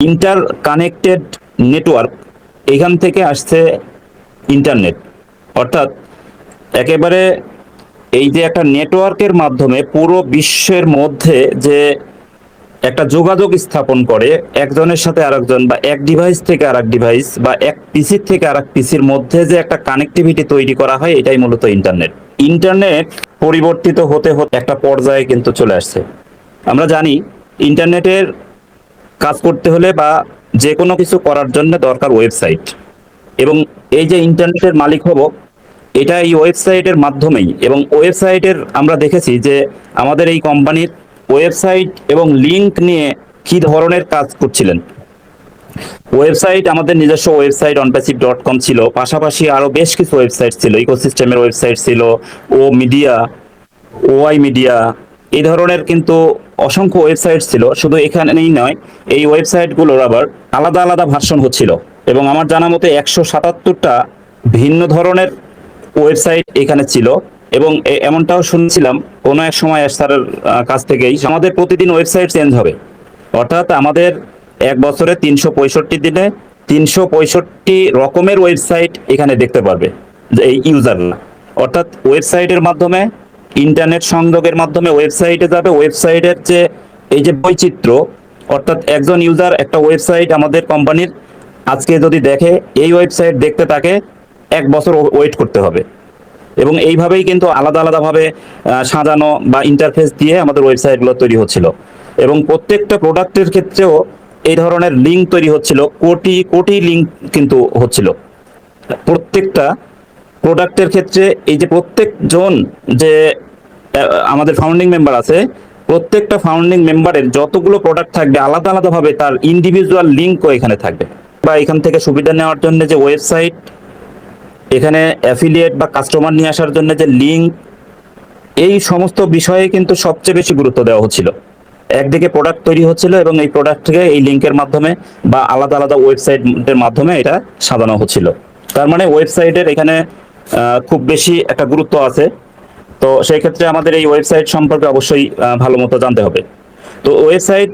Inter connected network এখান থেকে আসছে ইন্টারনেট অর্থাৎ একেবারে এই যে একটা নেটওয়ার্কের মাধ্যমে পুরো বিশ্বের মধ্যে যে একটা যোগাযোগ স্থাপন করে, একজনের সাথে আরেকজন বা এক ডিভাইস থেকে আরেক ডিভাইস বা এক পিসির থেকে আরেক পিসির মধ্যে যে একটা কানেক্টিভিটি তৈরি করা হয়, এটাই মূলত ইন্টারনেট ইন্টারনেট পরিবর্তিত হতে হতে একটা পর্যায়ে কিন্তু চলে আসছে। আমরা জানি ইন্টারনেটের কাজ করতে হলে বা যে কোনো কিছু করার জন্য দরকার ওয়েবসাইট। এবং এই যে ইন্টারনেটের মালিক হব এটা এই ওয়েবসাইটের মাধ্যমেই। এবং ওয়েবসাইটের আমরা দেখেছি যে আমাদের এই কোম্পানির ওয়েবসাইট এবং লিংক নিয়ে কি ধরনের কাজ করছিলেন। ওয়েবসাইট আমাদের নিজস্ব ওয়েবসাইট অনপ্যাসিভ ডট কম ছিল, পাশাপাশি আরও বেশ কিছু ওয়েবসাইট ছিল, ইকোসিস্টেমের ওয়েবসাইট ছিল, ও মিডিয়া ওআই মিডিয়া, এই ধরনের কিন্তু অসংখ্য ওয়েবসাইট ছিল, শুধু এখানেই নয়, এই ওয়েবসাইটগুলোর আবার আলাদা আলাদা ভার্সন হচ্ছিল। এবং আমার জানা মতে একশো সাতাত্তরটা ভিন্ন ধরনের ওয়েবসাইট এখানে ছিল। এবং এমনটাও শুনছিলাম, কোনো এক সময় স্যারের কাছ থেকেই, আমাদের প্রতিদিন ওয়েবসাইট চেঞ্জ হবে। অর্থাৎ আমাদের এক বছরে তিনশো পঁয়ষট্টি দিনে তিনশো পঁয়ষট্টি রকমের ওয়েবসাইট এখানে দেখতে পারবে এই ইউজাররা অর্থাৎ ওয়েবসাইটের মাধ্যমে ইন্টারনেট সংযোগের মাধ্যমে ওয়েবসাইটে যাবে। ওয়েবসাইটের যে এই যে বৈচিত্র্য, অর্থাৎ একজন ইউজার একটা ওয়েবসাইট আমাদের কোম্পানির আজকে যদি দেখে, এই ওয়েবসাইট দেখতে তাকে এক বছর ওয়েট করতে হবে। এবং এইভাবেই কিন্তু আলাদা আলাদাভাবে সাজানো বা ইন্টারফেস দিয়ে আমাদের ওয়েবসাইটগুলো তৈরি হচ্ছিল। এবং প্রত্যেকটা প্রোডাক্টের ক্ষেত্রেও এই ধরনের লিঙ্ক তৈরি হচ্ছিল। কোটি কোটি লিঙ্ক কিন্তু হচ্ছিল। প্রত্যেকটা প্রোডাক্টের ক্ষেত্রে এই যে প্রত্যেকজন যে আমাদের ফাউন্ডিং মেম্বার আছে, প্রত্যেকটা ফাউন্ডিং মেম্বারের যতগুলো প্রোডাক্ট থাকবে, আলাদা আলাদাভাবে তার ইন্ডিভিজুয়াল লিঙ্কও এখানে থাকবে। বা এখান থেকে সুবিধা নেওয়ার জন্য যে ওয়েবসাইট এখানে অ্যাফিলিয়েট বা কাস্টমার নিয়ে আসার জন্য যে লিঙ্ক এই সমস্ত বিষয়ে কিন্তু সবচেয়ে বেশি গুরুত্ব দেওয়া হচ্ছিল। একদিকে প্রোডাক্ট তৈরি হচ্ছিল এবং এই প্রোডাক্টকে এই লিঙ্কের মাধ্যমে বা আলাদা আলাদা ওয়েবসাইটের মাধ্যমে এটা সাজানো হচ্ছিল। তার মানে ওয়েবসাইটের এখানে খুব বেশি একটা গুরুত্ব আছে। তো সেই ক্ষেত্রে আমাদের এই ওয়েবসাইট সম্পর্কে অবশ্যই ভালো মতো জানতে হবে। তো ওয়েবসাইট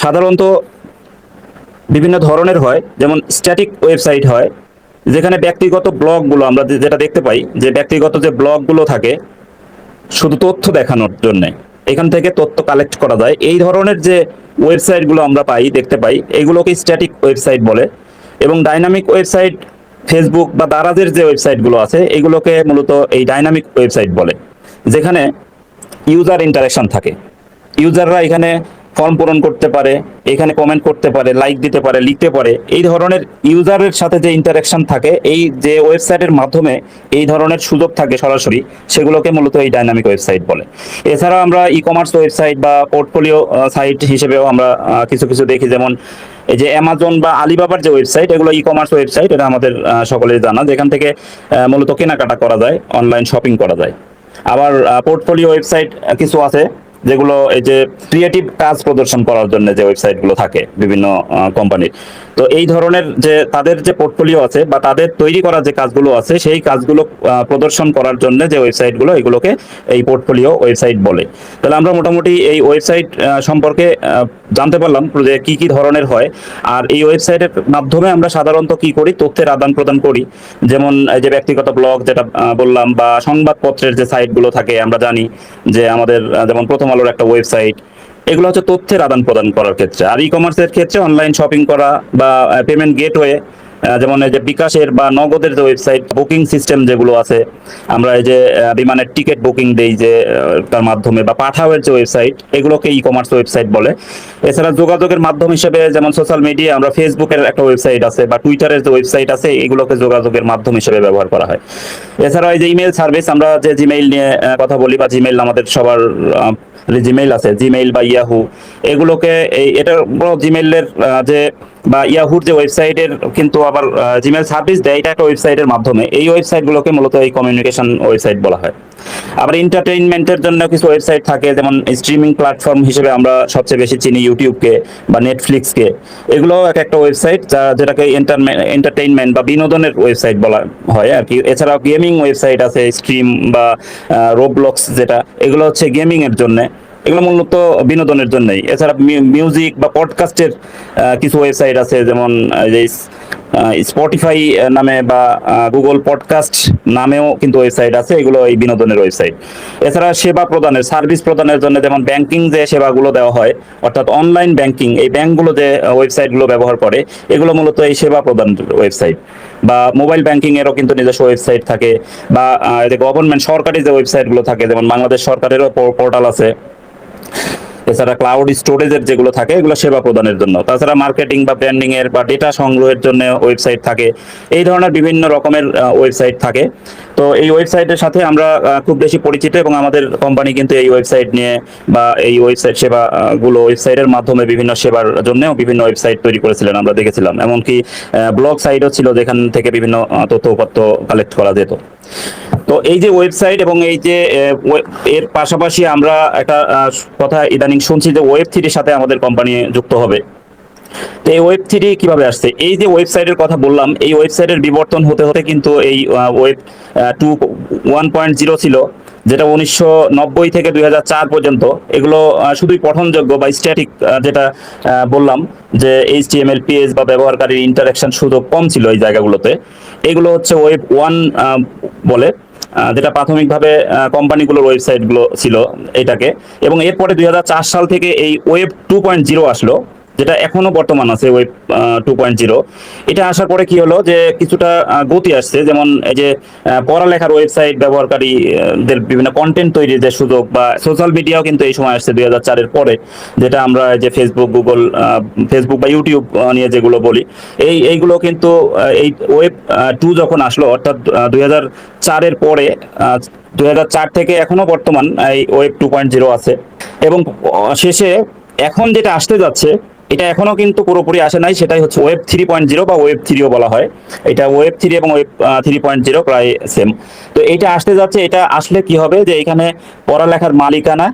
সাধারণত বিভিন্ন ধরনের হয়, যেমন স্ট্যাটিক ওয়েবসাইট হয়, যেখানে ব্যক্তিগত ব্লগগুলো আমরা যেটা দেখতে পাই, যে ব্যক্তিগত যে ব্লগগুলো থাকে, শুধু তথ্য দেখানোর জন্য, এখান থেকে তথ্য কালেক্ট করা যায়। এই ধরনের যে ওয়েবসাইটগুলো আমরা পাই, দেখতে পাই, এগুলোকে স্ট্যাটিক ওয়েবসাইট বলে। এবং ডাইনামিক ওয়েবসাইট ফেসবুক বা দারাজের যে ওয়েবসাইটগুলো আছে, এগুলোকে মূলত এই ডাইনামিক ওয়েবসাইট বলে, যেখানে ইউজার ইন্টারাকশন থাকে। ইউজাররা এখানে ফর্ম পূরণ করতে পারে এখানে কমেন্ট করতে পারে লাইক দিতে পারে লিখতে পারে এই ধরনের ইউজারের সাথে যে ইন্টারাকশন থাকে এই যে ওয়েবসাইটের মাধ্যমে এই ধরনের সুযোগ থাকে সরাসরি সেগুলোকে মূলত এই ডাইনামিক ওয়েবসাইট বলে। এছাড়াও আমরা ই কমার্স ওয়েবসাইট বা পোর্টফোলিও সাইট হিসেবেও আমরা কিছু কিছু দেখি যেমন এই যে অ্যামাজন বা আলিবাবার যে ওয়েবসাইট এগুলো ই কমার্স ওয়েবসাইট এটা আমাদের আহ, সকলের জানা যেখান থেকে মূলত কেনাকাটা করা যায় অনলাইন শপিং করা যায়। আবার পোর্টফোলিও ওয়েবসাইট কিছু আছে যেগুলো এই যে ক্রিয়েটিভ কাজ প্রদর্শন করার জন্য যে ওয়েবসাইটগুলো থাকে বিভিন্ন কোম্পানির তো এই ধরনের যে তাদের যে পোর্টফোলিও আছে বা তাদের তৈরি করা যে কাজগুলো আছে, সেই কাজগুলো প্রদর্শন করার জন্য যে ওয়েবসাইটগুলো এগুলোকে এই পোর্টফোলিও ওয়েবসাইট বলে। তাহলে আমরা মোটামুটি এই ওয়েবসাইট সম্পর্কে জানতে পারলাম যে কি কি ধরনের হয়। আর এই ওয়েবসাইটের মাধ্যমে আমরা সাধারণত কি করি? তথ্যের আদান প্রদান করি। যেমন এই যে ব্যক্তিগত ব্লগ যেটা বললাম বা সংবাদপত্রের যে সাইটগুলো থাকে, আমরা জানি যে আমাদের যেমন প্রথম আলোর একটা ওয়েবসাইট এগুলো হচ্ছে তথ্যের আদান প্রদান করার ক্ষেত্রে। আর ই কমার্সের ক্ষেত্রে অনলাইন শপিং করা বা পেমেন্ট গেটওয়ে যেমন এই যে বিকাশের বা নগদের যে ওয়েবসাইট বুকিং সিস্টেম যেগুলো আছে, আমরা এই যে বিমানের টিকিট বুকিং দেই যে তার মাধ্যমে বা পাঠাওয়ের যে ওয়েবসাইট এগুলোকে ই কমার্স ওয়েবসাইট বলে। এছাড়া যোগাযোগের মাধ্যম হিসেবে যেমন সোশ্যাল মিডিয়া আমরা ফেসবুকের একটা ওয়েবসাইট আছে বা টুইটারের যে ওয়েবসাইট আছে, এগুলোকে যোগাযোগের মাধ্যম হিসেবে ব্যবহার করা হয়। এছাড়া এই যে ইমেল সার্ভিস আমরা যে জিমেইল নিয়ে কথা বলি বা জিমেইল আমাদের সবার জিমেইল আছে জিমেইল বা ইয়াহু এগুলোকে এই, এটা জিমেইলের যে বা ইয়াহুর যে ওয়েবসাইটের কিন্তু আবার জিমেল সার্ভিস দেয়, এটা একটা ওয়েবসাইটের মাধ্যমে। এই ওয়েবসাইটগুলোকে মূলত এই কমিউনিকেশন ওয়েবসাইট বলা হয়। আবার এন্টারটেইনমেন্টের জন্য কিছু ওয়েবসাইট থাকে, যেমন স্ট্রিমিং প্ল্যাটফর্ম হিসেবে আমরা সবচেয়ে বেশি চিনি ইউটিউবকে বা নেটফ্লিক্সকে এগুলো এক একটা ওয়েবসাইট যা, যেটাকে এন্টারটেইনমেন্ট বা বিনোদনের ওয়েবসাইট বলা হয় আর কি। এছাড়াও গেমিং ওয়েবসাইট আছে স্ট্রিম বা রোবলক্স যেটা, এগুলো হচ্ছে গেমিংয়ের জন্য। এগুলো মূলত বিনোদনের জন্যই। এছাড়া মিউজিক বা পডকাস্টের কিছু ওয়েবসাইট আছে, যেমন যে স্পটিফাই নামে বা গুগল পডকাস্ট নামেও কিন্তু ওয়েবসাইট আছে, এগুলো এই বিনোদনের ওয়েবসাইট এছাড়া সেবা প্রদানের সার্ভিস প্রদানের জন্য যেমন ব্যাংকিং যে সেবাগুলো দেওয়া হয়, অর্থাৎ অনলাইন ব্যাংকিং এই ব্যাংকগুলো যে ওয়েবসাইটগুলো ব্যবহার করে, এগুলো মূলত এই সেবা প্রদান ওয়েবসাইট বা মোবাইল ব্যাংকিং এরও কিন্তু নিজস্ব ওয়েবসাইট থাকে, বা যে গভর্নমেন্ট সরকারি যে ওয়েবসাইটগুলো থাকে, যেমন বাংলাদেশ সরকারেরও পোর্টাল আছে। এছাড়া ক্লাউড স্টোরেজের যেগুলো থাকে, এগুলো সেবা প্রদানের জন্য। তাছাড়া মার্কেটিং বা ব্র্যান্ডিং এর বা ডেটা সংগ্রহের জন্য ওয়েবসাইট থাকে। এই ধরনের বিভিন্ন রকমের ওয়েবসাইট থাকে। তো এই ওয়েবসাইটের সাথে আমরা খুব বেশি পরিচিত এবং আমাদের কোম্পানি কিন্তু এই ওয়েবসাইট নিয়ে বা এই ওয়েবসাইট সেবা গুলো ওয়েবসাইটের মাধ্যমে বিভিন্ন সেবার জন্যও বিভিন্ন ওয়েবসাইট তৈরি করেছিলেন, আমরা দেখেছিলাম। এমনকি ব্লগ সাইটও ছিল যেখান থেকে বিভিন্ন তথ্য উপাত্ত কালেক্ট করা যেত। তো এই যে ওয়েবসাইট এবং এই যে এর পাশাপাশি আমরা একটা কথা ইদানিং শুনছি যে ওয়েব থ্রির সাথে আমাদের কোম্পানি যুক্ত হবে। তো এই ওয়েব থ্রি কীভাবে আসছে? এই যে ওয়েবসাইটের কথা বললাম, এই ওয়েবসাইটের বিবর্তন হতে হতে কিন্তু এই web two one point zero ছিল, যেটা উনিশশো নব্বই থেকে দুই পর্যন্ত। এগুলো শুধুই পঠনযোগ্য বা স্ট্যাটিক যেটা বললাম যে H T M L PS বা ব্যবহারকারীর ইন্টারাকশন সুযোগ কম ছিল এই জায়গাগুলোতে। এগুলো হচ্ছে ওয়েব ওয়ান বলে। যেটা প্রাথমিকভাবে কোম্পানিগুলোর ওয়েবসাইটগুলো ছিল এটাকে। এবং এরপরে দুই হাজার চার সাল থেকে এই ওয়েব টু পয়েন্ট জিরো আসলো। যেটা এখনও বর্তমান আছে ওয়েব টু পয়েন্ট জিরো এটা আসার পরে কি হলো যে, কিছুটা গতি আসছে। যেমন এই যে পড়ালেখার ওয়েবসাইট ব্যবহারকারীদের বিভিন্ন কন্টেন্ট তৈরির যে সুযোগ বা সোশ্যাল মিডিয়াও কিন্তু এই সময় আসছে দুই হাজার চারের পরে, যেটা আমরা যে ফেসবুক গুগল ফেসবুক বা ইউটিউব নিয়ে যেগুলো বলি, এই, এইগুলো কিন্তু এই ওয়েব টু যখন আসলো, অর্থাৎ দুই হাজার চারের পরে দুই হাজার চার থেকে এখনও বর্তমান এই ওয়েব টু পয়েন্ট জিরো আছে। এবং শেষে এখন যেটা আসতে যাচ্ছে এটা এখনও কিন্তু পুরোপুরি আসে নাই, সেটাই হচ্ছে ওয়েব থ্রি পয়েন্ট জিরো বা ওয়েব থ্রিও বলা হয়। এটা ওয়েব থ্রি এবং ওয়েব থ্রি পয়েন্ট জিরো প্রায় সেম তো এটা আসতে যাচ্ছে, এটা আসলে কি হবে যে এখানে পড়ালেখার মালিকানা,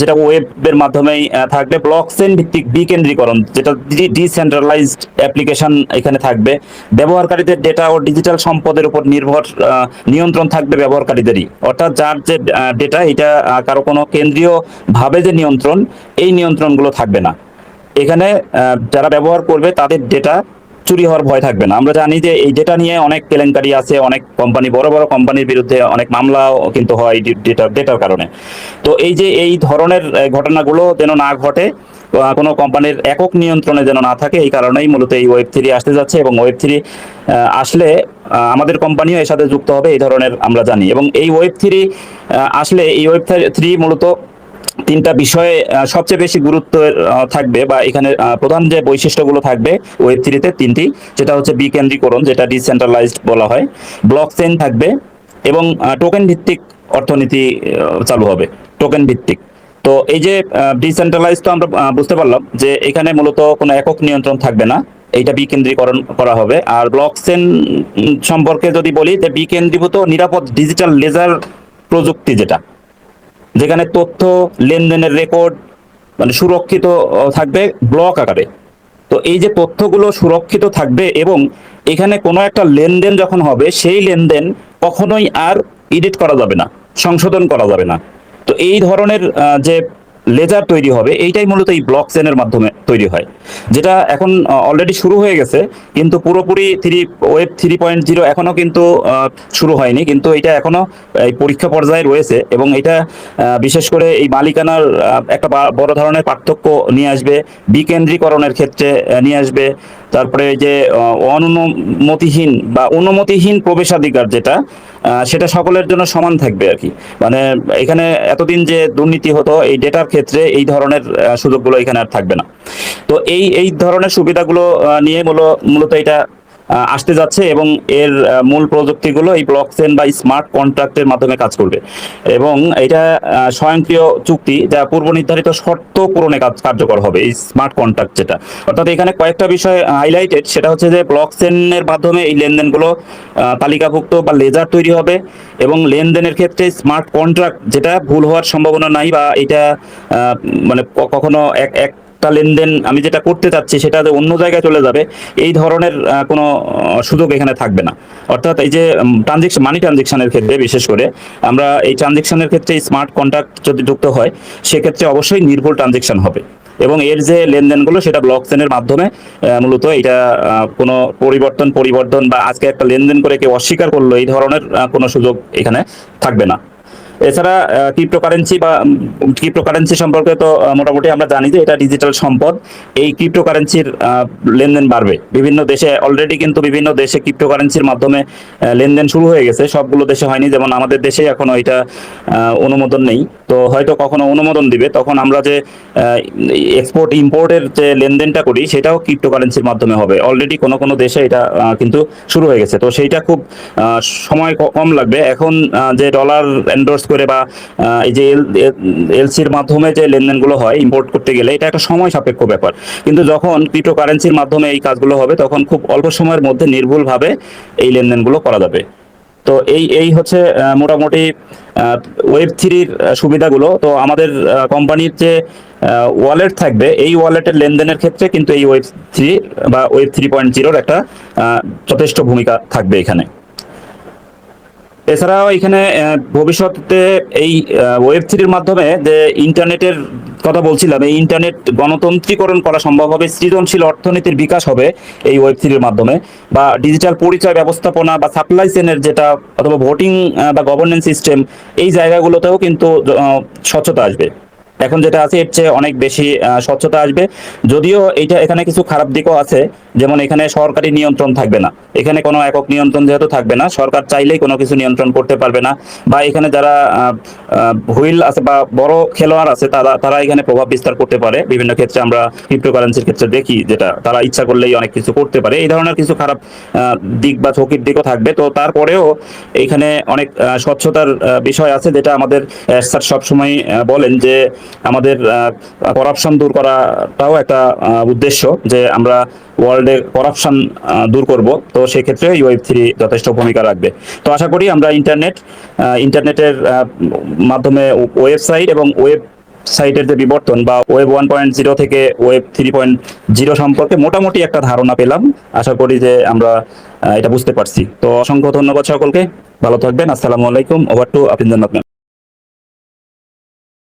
যেটা ওয়েবের মাধ্যমেই থাকবে ব্লক চেন ভিত্তিক বিকেন্দ্রীকরণ, যেটা ডিসেন্ট্রালাইজড অ্যাপ্লিকেশন এখানে থাকবে। ব্যবহারকারীদের ডেটা ও ডিজিটাল সম্পদের উপর নির্ভর নিয়ন্ত্রণ থাকবে ব্যবহারকারীদেরই। অর্থাৎ যার যে ডেটা এটা কারও কোনো কেন্দ্রীয় ভাবে যে নিয়ন্ত্রণ, এই নিয়ন্ত্রণগুলো থাকবে না। এখানে যারা ব্যবহার করবে তাদের ডেটা চুরি হওয়ার ভয় থাকবে না। আমরা জানি যে এই ডেটা নিয়ে অনেক কেলেঙ্কারি আছে, অনেক কোম্পানি বড় বড় কোম্পানির বিরুদ্ধে অনেক মামলাও কিন্তু হয় ডেটা ডেটার কারণে। তো এই যে এই ধরনের ঘটনাগুলো যেন না ঘটে কোনো কোম্পানির একক নিয়ন্ত্রণে যেন না থাকে, এই কারণেই মূলত এই ওয়েব থ্রি আসতে যাচ্ছে এবং ওয়েব থ্রি আসলে আমাদের কোম্পানিও এর সাথে যুক্ত হবে, এই ধরনের আমরা জানি। এবং এই ওয়েব থ্রি আসলে এই ওয়েব থ্রি মূলত তিনটা বিষয়ে সবচেয়ে বেশি গুরুত্ব থাকবে বা এখানে প্রধান যে বৈশিষ্ট্যগুলো থাকবে ওয়েব থ্রিতে তিনটি, যেটা হচ্ছে বিকেন্দ্রীকরণ, যেটা ডিসেন্ট্রালাইজড বলা হয়। ব্লক চেইন থাকবে এবং টোকেন ভিত্তিক অর্থনীতি চালু হবে টোকেন ভিত্তিক। তো এই যে ডিসেন্ট্রালাইজ তো আমরা বুঝতে পারলাম যে এখানে মূলত কোনো একক নিয়ন্ত্রণ থাকবে না, এইটা বিকেন্দ্রীকরণ করা হবে। আর ব্লক চেন সম্পর্কে যদি বলি, যে বিকেন্দ্রীভূত নিরাপদ ডিজিটাল লেজার প্রযুক্তি যেটা যেখানে তথ্য, লেনদেনের রেকর্ড মানে সুরক্ষিত থাকবে ব্লক আকারে। তো এই যে তথ্যগুলো সুরক্ষিত থাকবে এবং এখানে কোনো একটা লেনদেন যখন হবে, সেই লেনদেন কখনোই আর এডিট করা যাবে না, সংশোধন করা যাবে না। তো এই ধরনের যে লেজার তৈরি হবে, এইটাই মূলত এই ব্লক চেনের মাধ্যমে তৈরি হয়। যেটা এখন অলরেডি শুরু হয়ে গেছে, কিন্তু পুরোপুরি three web three point zero এখনও কিন্তু শুরু হয়নি, কিন্তু এটা এখনও এই পরীক্ষা পর্যায়ে রয়েছে এবং এটা বিশেষ করে এই মালিকানার একটা বড় ধরনের পার্থক্য নিয়ে আসবে, বিকেন্দ্রীকরণের ক্ষেত্রে নিয়ে আসবে, তারপরে যে অনুমতিহীন বা অনুমতিহীন প্রবেশাধিকার যেটা সেটা সকলের জন্য সমান থাকবে আর কি। মানে এখানে এতদিন যে দুর্নীতি হতো, এই ডেটার ক্ষেত্রে এই ধরনের সুযোগগুলো এখানে আর থাকবে না। তো এই এই ধরনের সুবিধাগুলো নিয়ে মূল- মূলত এটা আসতে যাচ্ছে এবং এর মূল প্রযুক্তিগুলো এই ব্লক চেন বা স্মার্ট কন্ট্রাক্টের মাধ্যমে কাজ করবে। এবং এটা স্বয়ংক্রিয় চুক্তি যা পূর্ব নির্ধারিত শর্ত পূরণে কার্যকর হবে এই স্মার্ট কন্ট্রাক্ট যেটা। অর্থাৎ এখানে কয়েকটা বিষয় হাইলাইটেড সেটা হচ্ছে যে ব্লক চেনের মাধ্যমে এই লেনদেনগুলো তালিকাভুক্ত বা লেজার তৈরি হবে এবং লেনদেনের ক্ষেত্রে স্মার্ট কন্ট্রাক্ট যেটা ভুল হওয়ার সম্ভাবনা নাই বা এটা মানে কখনো এক এক একটা লেনদেন আমি যেটা করতে চাচ্ছি সেটা অন্য জায়গায় চলে যাবে, এই ধরনের কোনো সুযোগ এখানে থাকবে না। অর্থাৎ এই যে ট্রানজেকশন মানি ট্রানজেকশনের ক্ষেত্রে বিশেষ করে, আমরা এই ট্রানজেকশনের ক্ষেত্রে স্মার্ট কন্ট্রাক্ট যদি যুক্ত হয়, সেক্ষেত্রে অবশ্যই নির্ভুল ট্রানজেকশন হবে। এবং এর যে লেনদেনগুলো, সেটা ব্লক চেনের মাধ্যমে মূলত এটা কোনো পরিবর্তন পরিবর্তন বা আজকে একটা লেনদেন করে কেউ অস্বীকার করল, এই ধরনের কোনো সুযোগ এখানে থাকবে না। এছাড়া ক্রিপ্টোকারেন্সি বা ক্রিপ্টোকারেন্সি সম্পর্কে তো মোটামুটি আমরা জানি যে এটা ডিজিটাল সম্পদ। এই ক্রিপ্টোকারেন্সির লেনদেন বাড়বে। বিভিন্ন দেশে অলরেডি কিন্তু বিভিন্ন দেশে ক্রিপ্টোকারেন্সির মাধ্যমে লেনদেন শুরু হয়ে গেছে। সবগুলো দেশে হয়নি। যেমন আমাদের দেশে এখনও এটা অনুমোদন নেই। তো হয়তো কখনো অনুমোদন দিবে। তখন আমরা যে এক্সপোর্ট ইম্পোর্টের যে লেনদেনটা করি, সেটাও ক্রিপ্টোকারেন্সির মাধ্যমে হবে। অলরেডি কোনো কোনো দেশে এটা কিন্তু শুরু হয়ে গেছে। তো সেইটা খুব সময় কম লাগবে। এখন যে ডলার এন্ডোর্স করে বা এই যে এলসির মাধ্যমে যে লেনদেনগুলো হয় ইম্পোর্ট করতে গেলে এটা একটা সময় সাপেক্ষ ব্যাপার। কিন্তু যখন ক্রিপ্টোকারেন্সির মাধ্যমে এই কাজগুলো হবে, তখন খুব অল্প সময়ের মধ্যে নির্ভুলভাবে এই লেনদেনগুলো করা যাবে। তো এই এই হচ্ছে মোটামুটি ওয়েব থ্রির সুবিধাগুলো। তো আমাদের কোম্পানির যে ওয়ালেট থাকবে, এই ওয়ালেটের লেনদেনের ক্ষেত্রে কিন্তু এই ওয়েব থ্রি বা ওয়েব থ্রি পয়েন্ট জিরোর একটা যথেষ্ট ভূমিকা থাকবে এখানে। এছাড়াও এখানে ভবিষ্যতে এই ওয়েব থ্রির মাধ্যমে যে ইন্টারনেটের কথা বলছিলাম, এই ইন্টারনেট গণতন্ত্রীকরণ করা সম্ভব হবে, সৃজনশীল অর্থনীতির বিকাশ হবে এই ওয়েব থ্রির মাধ্যমে। বা ডিজিটাল পরিচয় ব্যবস্থাপনা বা সাপ্লাই চেনের যেটা অথবা ভোটিং বা গভর্নেন্স সিস্টেম এই জায়গাগুলোতেও কিন্তু স্বচ্ছতা আসবে। এখন যেটা আছে, এর চেয়ে অনেক বেশি স্বচ্ছতা আসবে। যদিও এটা এখানে কিছু খারাপ দিকও আছে, যেমন এখানে সরকারি নিয়ন্ত্রণ থাকবে না। এখানে কোনো একক নিয়ন্ত্রণ যেহেতু থাকবে না, সরকার চাইলেই কোনো কিছু নিয়ন্ত্রণ করতে পারবে না। বা এখানে যারা হুইল আছে বা বড় খেলোয়াড় আছে, তারা তারা এখানে প্রভাব বিস্তার করতে পারে। বিভিন্ন ক্ষেত্রে আমরা ক্রিপ্টোকারেন্সির ক্ষেত্রে দেখি যেটা, তারা ইচ্ছা করলেই অনেক কিছু করতে পারে। এই ধরনের কিছু খারাপ দিক বা ঝুঁকির দিকও থাকবে। তো তারপরেও এখানে অনেক স্বচ্ছতার বিষয় আছে, যেটা আমাদের স্যার সবসময় বলেন যে আমাদের করাপশন দূর করাটাও একটা উদ্দেশ্য যে আমরা ওয়ার্ল্ডে করাপশন দূর করব। তো সেক্ষেত্রে ওয়েব থ্রি যথেষ্ট ভূমিকা রাখবে। তো আশা করি আমরা ইন্টারনেট ইন্টারনেটের মাধ্যমে ওয়েবসাইট এবং ওয়েব সাইটের যে বিবর্তন বা ওয়েব ওয়ান পয়েন্ট জিরো থেকে ওয়েব থ্রি পয়েন্ট জিরো সম্পর্কে মোটামুটি একটা ধারণা পেলাম। আশা করি যে আমরা এটা বুঝতে পারছি। তো অসংখ্য ধন্যবাদ সকলকে। ভালো থাকবেন। আসসালামু আলাইকুম। Over to ma'am.